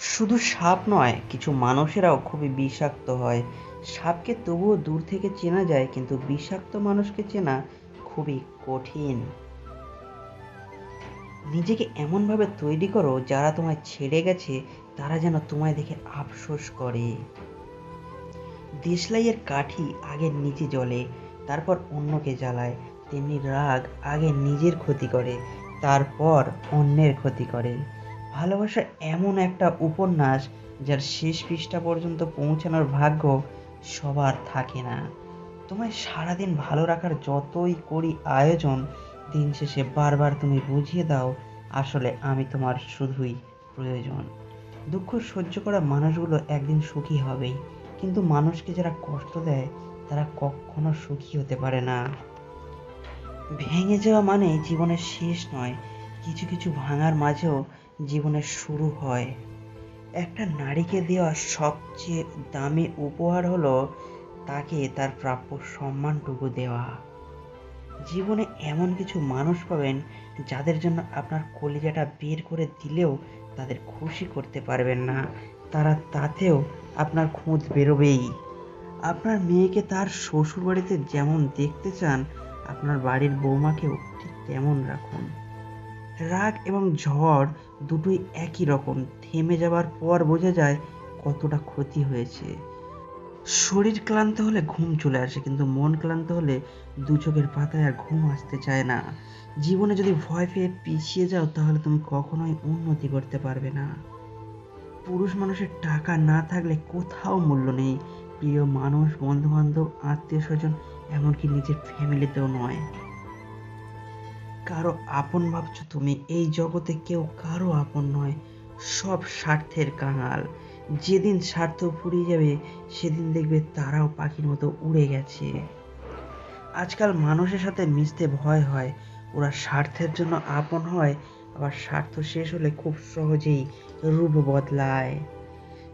শুধু সাপ নয়, কিছু মানুষেরাও খুবই বিষাক্ত হয়। সাপকে তবুও দূর থেকে চেনা যায়, কিন্তু বিষাক্ত মানুষকে চেনা খুবই কঠিন। নিজেকে এমনভাবে তৈরি করো, যারা তোমায় ছেড়ে গেছে, তারা যেন তোমায় দেখে আফসোস করে। দেশলাইয়ের কাঠি আগে নিজে জ্বলে, তারপর অন্যকে জ্বালায়। তেমনি রাগ আগে নিজের ক্ষতি করে, তারপর অন্যের ক্ষতি করে। ভালোবাসা এমন একটা উপন্যাস যার শেষ পৃষ্ঠা পর্যন্ত পৌঁছানোর ভাগ্য সবার থাকে না। তোমায় সারাদিন ভালো রাখার যতই করি আয়োজন, দিন শেষে বারবার তুমি বুঝিয়ে দাও, আসলে আমি তোমার শুধুই প্রয়োজন। দুঃখ সহ্য করা মানুষগুলো একদিন সুখী হবেই, কিন্তু মানুষকে যারা কষ্ট দেয়, তারা কখনো সুখী হতে পারে না। ভেঙে যাওয়া মানে জীবনের শেষ নয়, কিছু কিছু ভাঙার মাঝেও জীবনের শুরু হয়। একটা নারীকে দেওয়া সবচেয়ে দামি উপহার হলো তাকে তার প্রাপ্য সম্মানটুকু দেওয়া। জীবনে এমন কিছু মানুষ পাবেন যাদের জন্য আপনার কলিজাটা বের করে দিলেও তাদের খুশি করতে পারবেন না। তারা তাতেও আপনার খুঁত বেরোবেই। আপনার মেয়েকে তার শ্বশুর বাড়িতে যেমন দেখতে চান, আপনার বাড়ির বৌমাকেও ঠিক তেমন রাখুন। রাগ এবং ঝড় দুটোই একই রকম। থেমে যাবার পর বোঝা যায় কতটা ক্ষতি হয়েছে। শরীর ক্লান্ত হলে ঘুম চলে আসে, কিন্তু মন ক্লান্ত হলে দু চোখের পাতায় আর ঘুম আসতে চায় না। জীবনে যদি ভয় পেয়ে পিছিয়ে যাও, তাহলে তুমি কখনোই উন্নতি করতে পারবে না। পুরুষ মানুষের টাকা না থাকলে কোথাও মূল্য নেই। প্রিয় মানুষ বন্ধু বান্ধব আত্মীয় স্বজন এমনকি নিজের ফ্যামিলিতেও নয়। কারও আপন ভাবছ তুমি, এই জগতে কেউ কারও আপন নয়, সব স্বার্থের কাঙাল। যেদিন স্বার্থ ফুরিয়ে যাবে, সেদিন দেখবে তারাও পাখির মতো উড়ে গেছে। আজকাল মানুষের সাথে মিশতে ভয় হয়, ওরা স্বার্থের জন্য আপন হয়, আবার স্বার্থ শেষ হলে খুব সহজেই রূপ বদলায়।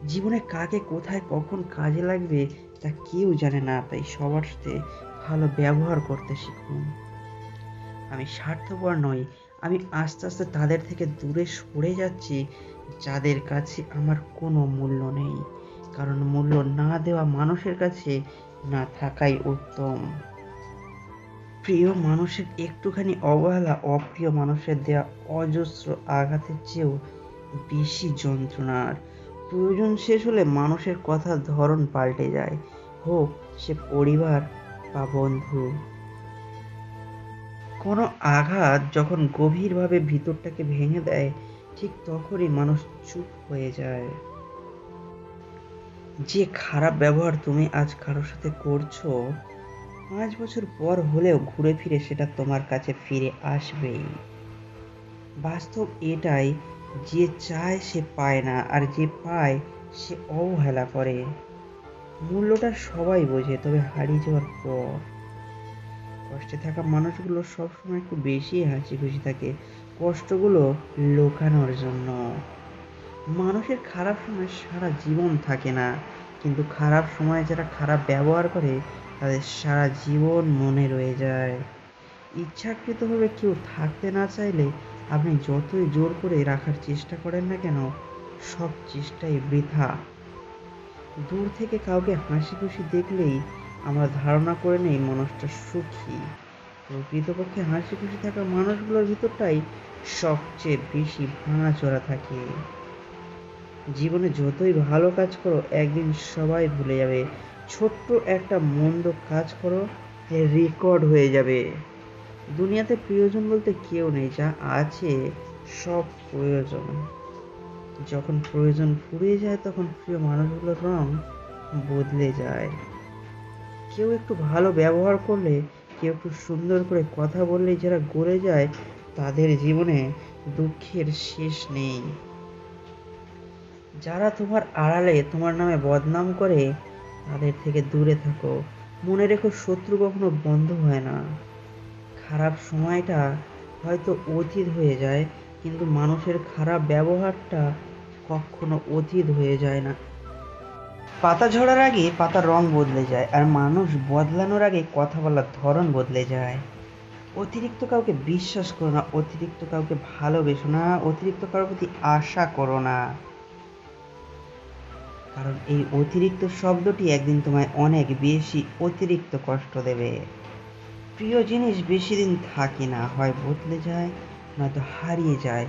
জীবনে কাকে কোথায় কখন কাজে লাগবে, তা কেউ জানে না, তাই সবার সাথে ভালো ব্যবহার করতে শিখুন। আমি স্বার্থপর নই, আমি আস্তে আস্তে তাদের থেকে দূরে সরে যাচ্ছি, যাদের কাছে আমার কোনো মূল্য নেই। কারণ মূল্য না দেওয়া মানুষের কাছে না থাকাই উত্তম। প্রিয় মানুষের একটুখানি অবহেলা, অপ্রিয় মানুষের দেওয়া অজস্র আঘাতের চেয়েও বেশি যন্ত্রণার। প্রয়োজন শেষ হলে মানুষের কথার ধরন পাল্টে যায়। হোক, সে পরিবার বা বন্ধু। কোনো আঘাত যখন গভীরভাবে ভিতরটাকে ভেঙে দেয়, ঠিক তখনই মানুষ চুপ হয়ে যায়। যে খারাপ ব্যবহার তুমি আজ কারোর সাথে করছ, পাঁচ বছর পর হলেও ঘুরে ফিরে সেটা তোমার কাছে ফিরে আসবেই। বাস্তব এটাই, যে চায় সে পায় না, আর যে পায় সে অবহেলা করে। মূল্যটা সবাই বোঝে, তবে হারিয়ে যাওয়ার পর। কষ্টে থাকা মানুষগুলো সবসময় একটু বেশি হাসি খুশি থাকে কষ্টগুলো লোকানোর জন্য। মানুষের খারাপ সময় সারা জীবন থাকে না, কিন্তু খারাপ সময় যারা খারাপ ব্যবহার করে, তাদের সারা জীবন মনে রয়ে যায়। ইচ্ছাকৃতভাবে কেউ থাকতে না চাইলে আপনি যতই জোর করে রাখার চেষ্টা করেন না কেন, সব চেষ্টাই বৃথা। দূর থেকে কাউকে হাসি খুশি দেখলেই আমরা ধারণা করে নেই মানুষটা সুখী। প্রকৃতপক্ষে হাসি খুশি থাকা মানুষগুলোর ভিতরটাই সবচেয়ে বেশি ভাঙাচোরা থাকে। জীবনে যতই ভালো কাজ করো, একদিন সবাই ভুলে যাবে। ছোট্ট একটা মন্দ কাজ করো রেকর্ড হয়ে যাবে। দুনিয়াতে প্রিয়জন বলতে কেউ নেই, যা আছে সব প্রয়োজন। যখন প্রয়োজন ফুরিয়ে যায়, তখন প্রিয় মানুষগুলোর রং বদলে যায়। কেউ একটু ভালো ব্যবহার করলে, কেউ একটু সুন্দর করে কথা বললেই যারা গড়ে যায়, তাদের জীবনে দুঃখের শেষ নেই। যারা তোমার আড়ালে তোমার নামে বদনাম করে, তাদের থেকে দূরে থাকো। মনে রেখো শত্রু কখনো বন্ধ হয় না। খারাপ সময়টা হয়তো অতীত হয়ে যায়, কিন্তু মানুষের খারাপ ব্যবহারটা কখনো অতীত হয়ে যায় না। পাতা ঝরার আগে পাতার রং বদলে যায় আর মানুষ বদলানোর আগে কথা বলার ধরন বদলে যায়। অতিরিক্ত কাউকে বিশ্বাস করো না, অতিরিক্ত কাউকে ভালোবেসো না, অতিরিক্ত কারোর প্রতি আশা করো না। কারণ এই অতিরিক্ত শব্দটি একদিন তোমায় অনেক বেশি অতিরিক্ত কষ্ট দেবে। প্রিয় জিনিস বেশি দিন থাকে না, হয় বদলে যায়, নয়তো হারিয়ে যায়,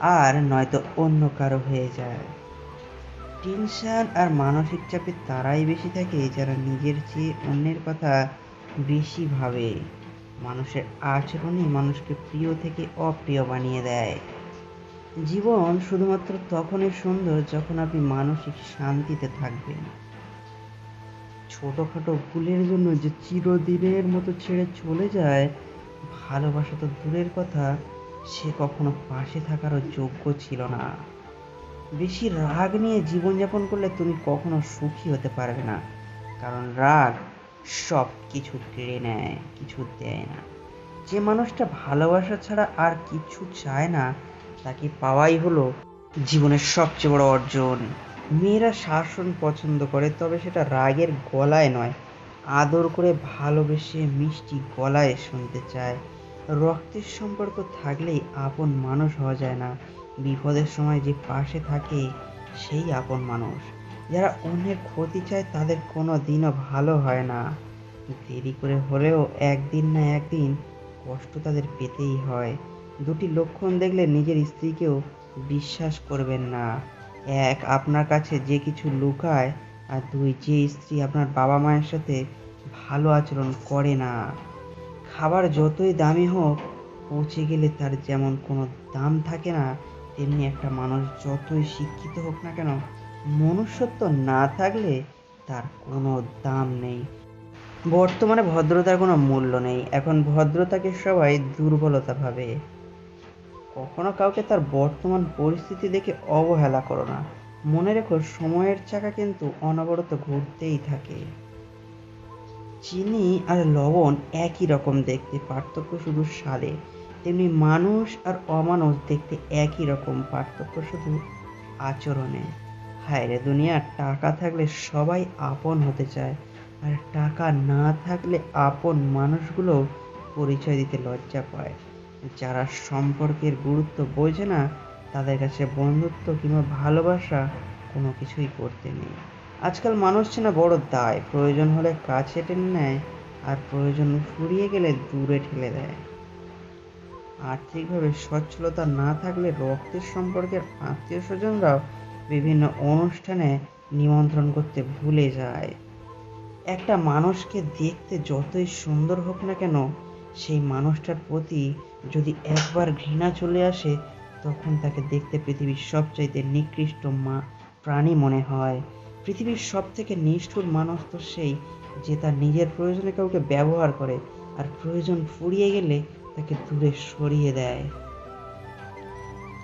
আর নয়তো অন্য কারও হয়ে যায়। টেনশন আর মানসিক চাপে তারাই বেশি থাকে যারা নিজের চেয়ে অন্যের কথা বেশি ভাবে। মানুষের আচরণই মানুষকে প্রিয় থেকে অপ্রিয় বানিয়ে দেয়। জীবন শুধুমাত্র তখনই সুন্দর যখন আপনি মানসিক শান্তিতে থাকবেন। ছোটোখাটো ভুলের জন্য যে চিরদিনের মতো ছেড়ে চলে যায়, ভালোবাসা তো দূরের কথা, সে কখনো পাশে থাকারও যোগ্য ছিল না। বেশি রাগ নিয়ে জীবনযাপন করলে তুমি কখনো সুখী হতে পারবে না। কারণ রাগ সব কিছু কেড়ে নেয়, কিছু দেয় না। যে মানুষটা ভালোবাসা ছাড়া আর কিছু চায় না, তাকে পাওয়াই হলো জীবনের সবচেয়ে বড় অর্জন। মেয়েরা শাসন পছন্দ করে, তবে সেটা রাগের গলায় নয়। আদর করে ভালোবেসে মিষ্টি গলায় শুনতে চায়। রক্তের সম্পর্ক থাকলেই আপন মানুষ হওয়া যায় না। বিপদের সময় যে পাশে থাকে সেই আপন মানুষ। যারা অন্যের ক্ষতি চায়, তাদের কোনো দিনও ভালো হয় না। দেরি করে হলেও একদিন না একদিন কষ্ট তাদের পেতেই হয়। দুটি লক্ষণ দেখলে নিজের স্ত্রীকেও বিশ্বাস করবেন না। এক, আপনার কাছে যে কিছু লুকায়, আর দুই, যে স্ত্রী আপনার বাবা মায়ের সাথে ভালো আচরণ করে না। খাবার যতই দামি হোক পৌঁছে গেলে তার যেমন কোনো দাম থাকে না তেমনি একটা মানুষ যতই শিক্ষিত হোক না কেন, মনুষ্যত্ব না থাকলে তার কোনো দাম নেই। বর্তমানে ভদ্রতার কোনো মূল্য নেই। এখন ভদ্রতাকে সবাই দুর্বলতা ভাবে। কখনো কাউকে তার বর্তমান পরিস্থিতি দেখে অবহেলা করো না। মনে রেখো, সময়ের চাকা কিন্তু অনবরত ঘুরতেই থাকে। চিনি আর লবণ একই রকম দেখতে, পার্থক্য শুধু স্বাদে। তেমনি মানুষ আর অমানুষ দেখতে একই রকম পার্থক্য শুধু আচরণে। হায় রে দুনিয়া টাকা থাকলে সবাই আপন হতে চায় আর টাকা না থাকলে আপন মানুষগুলো পরিচয় দিতে লজ্জা পায়। যারা সম্পর্কের গুরুত্ব বোঝে না, তাদের কাছে বন্ধুত্ব কিংবা ভালোবাসা কোনো কিছুই করতে নেই। আজকাল মানুষ চেনা বড় দায়, প্রয়োজন হলে কাছে টেনে নেয় আর প্রয়োজন ফুরিয়ে গেলে দূরে ঠেলে দেয়। আর্থিকভাবে সচ্ছলতা না থাকলে রক্তের সম্পর্কের আত্মীয় স্বজনরাও বিভিন্ন অনুষ্ঠানে নিমন্ত্রণ করতে ভুলে যায়। একটা মানুষকে দেখতে যতই সুন্দর হোক না কেন, সেই মানুষটার প্রতি যদি একবার ঘৃণা চলে আসে, তখন তাকে দেখতে পৃথিবীর সবচাইতে নিকৃষ্ট মা প্রাণী মনে হয়। পৃথিবীর সব থেকে নিষ্ঠুর মানুষ তো সেই যে তার নিজের প্রয়োজনে কাউকে ব্যবহার করে, আর প্রয়োজন ফুরিয়ে গেলে তাকে দূরে সরিয়ে দেয়।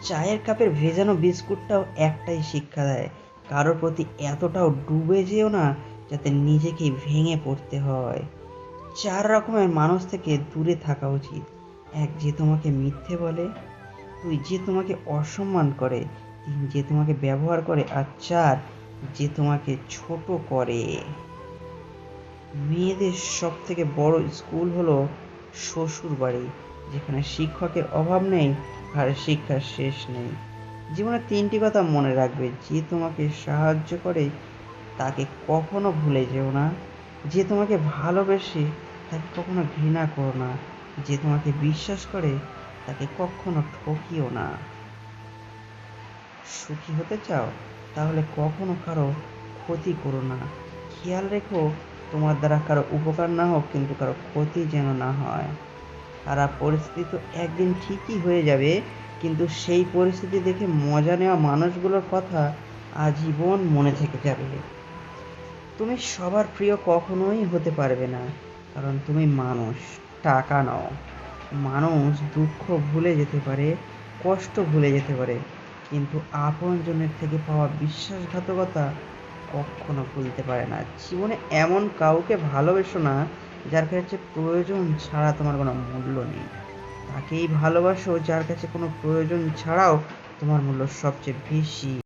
চায়ের কাপের ভেজানো বিস্কুটটাও একটাই শিক্ষা দেয়, কারোর প্রতি এতটাও ডুবে যেও না যাতে নিজেকেই ভেঙে পড়তে হয়। চার রকমের মানুষ থেকে দূরে থাকা উচিত। এক যে তোমাকে মিথ্যে বলে, দুই যে তোমাকে অসম্মান করে, তিন যে তোমাকে ব্যবহার করে, আর চার যে তোমাকে ছোট করে। মেয়েদের সব থেকে বড় স্কুল হলো শ্বশুর বাড়ি যেখানে শিক্ষকের অভাব নেই, আর শিক্ষার শেষ নেই। জীবনে তিনটি কথা মনে রাখবে, যে তোমাকে সাহায্য করে, তাকে কখনো ভুলে যেও না। যে তোমাকে ভালোবেসে, তাকে কখনো ঘৃণা করো না। যে তোমাকে বিশ্বাস করে, তাকে কখনো ঠকিও না। সুখী হতে চাও, তাহলে কখনো কারও ক্ষতি করো না। খেয়াল রেখো, তোমার দ্বারা কারও উপকার না হোক, কিন্তু কারও ক্ষতি যেন না হয়। খারাপ পরিস্থিতি তো একদিন ঠিকই হয়ে যাবে, কিন্তু সেই পরিস্থিতি দেখে মজা নেওয়া মানুষগুলোর কথা আজীবন মনে থেকে যাবে। তুমি সবার প্রিয় কখনোই হতে পারবে না, কারণ তুমি মানুষ, টাকা নও। মানুষ দুঃখ ভুলে যেতে পারে, কষ্ট ভুলে যেতে পারে, কিন্তু আপনজনের থেকে পাওয়া বিশ্বাসঘাতকতা কখনো ভুলতে পারে না। জীবনে এমন কাউকে ভালোবেসো না যার কাছে প্রয়োজন ছাড়া তোমার কোনো মূল্য নেই। তাকেই ভালোবাসো, যার কাছে কোনো প্রয়োজন ছাড়াও তোমার মূল্য সবচেয়ে বেশি।